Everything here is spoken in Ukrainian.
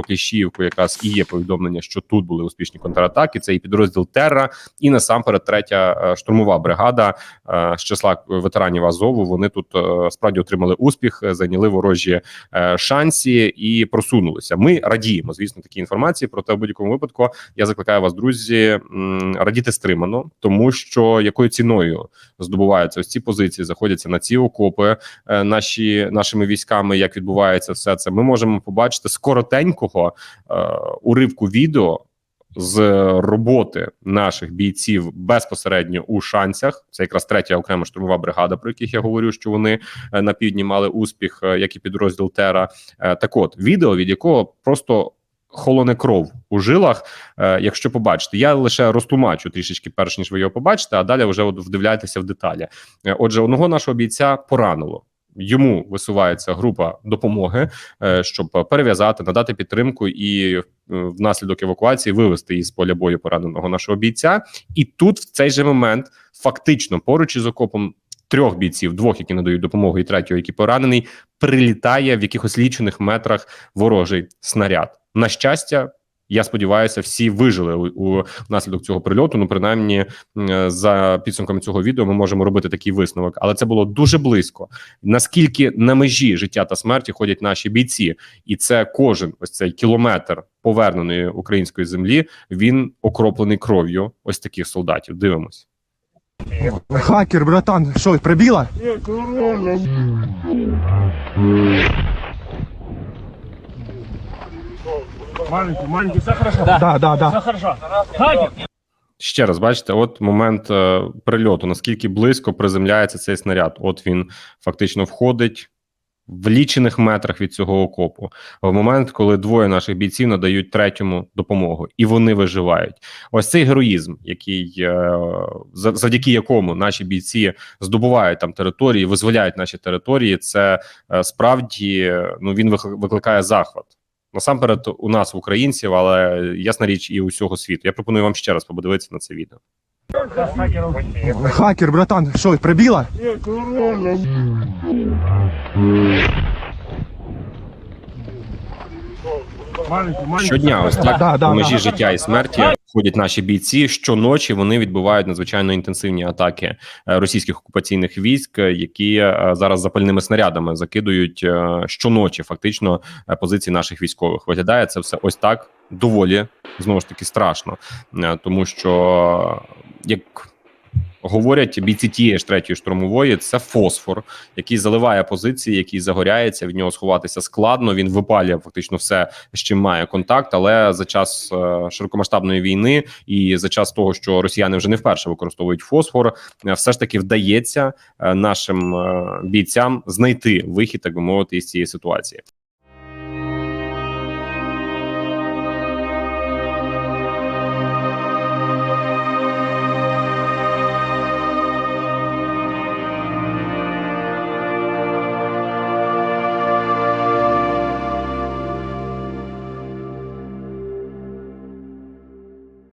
про Кліщіївку якраз і є повідомлення, що тут були успішні контратаки. Це і підрозділ Терра, і насамперед третя е, штурмова бригада е, з числа ветеранів Азову. Вони тут е, справді отримали успіх, зайняли ворожі шансі і просунулися. Ми радіємо, звісно, такі інформації. Проте в будь-якому випадку я закликаю вас, друзі, радіти стримано, тому що якою ціною здобуваються ось ці позиції, заходяться на ці окопи наші нашими військами. Як відбувається все це, ми можемо побачити з коротенького е, уривку відео. З роботи наших бійців безпосередньо у шанцях, це якраз третя окрема штурмова бригада, про яких я говорю, що вони е, на півдні мали успіх, е, як і підрозділ Тера. Так, от відео, від якого просто холоне кров у жилах. Якщо побачите, я лише розтлумачу трішечки перш ніж ви його побачите, а далі вже вдивляйтеся в деталі. Отже, одного нашого бійця поранило. Йому висувається група допомоги, е, щоб перев'язати, надати підтримку і е, внаслідок евакуації вивести із поля бою пораненого нашого бійця. І тут в цей же момент фактично поруч із окопом трьох бійців, двох, які надають допомогу, і третього, який поранений, прилітає в якихось лічених метрах ворожий снаряд. На щастя. Я сподіваюся, всі вижили у, у внаслідок цього прильоту. Ну, принаймні, за підсумками цього відео, ми можемо робити такий висновок, але це було дуже близько. Наскільки на межі життя та смерті ходять наші бійці, і це кожен ось цей кілометр поверненої української землі. Він окроплений кров'ю ось таких солдатів. Дивимось. Хакер, братан, що, прибіла? Маленький, маленький, все хорошо. Да, да, да. Все хорошо. Ще раз бачите, от момент е, прильоту, наскільки близько приземляється цей снаряд. От він фактично входить в лічених метрах від цього окопу. В момент, коли двоє наших бійців надають третьому допомогу, і вони виживають. Ось цей героїзм, який е, завдяки якому наші бійці здобувають там території, визволяють наші території. Це е, справді ну він викликає захват. Насамперед, у нас, українців, але ясна річ, і усього світу. Я пропоную вам ще раз подивитися на це відео. Хакер, братан, що, прибіла? Щодня, ось так Да, да, на межі да. життя і смерті ходять наші бійці. Щоночі вони відбувають надзвичайно інтенсивні атаки е, російських окупаційних військ, які е, зараз запальними снарядами закидують е, щоночі, фактично позиції наших військових. Виглядає це все ось так доволі знову ж таки страшно, тому що як. Говорять бійці тієї ж третьої штурмової, це фосфор, який заливає позиції, який загоряється. Від нього сховатися складно. Він випалює фактично все, з чим має контакт. Але за час е, широкомасштабної війни і за час того, що росіяни вже не вперше використовують фосфор, е, все ж таки вдається е, нашим бійцям знайти вихід, так би мовити, із цієї ситуації.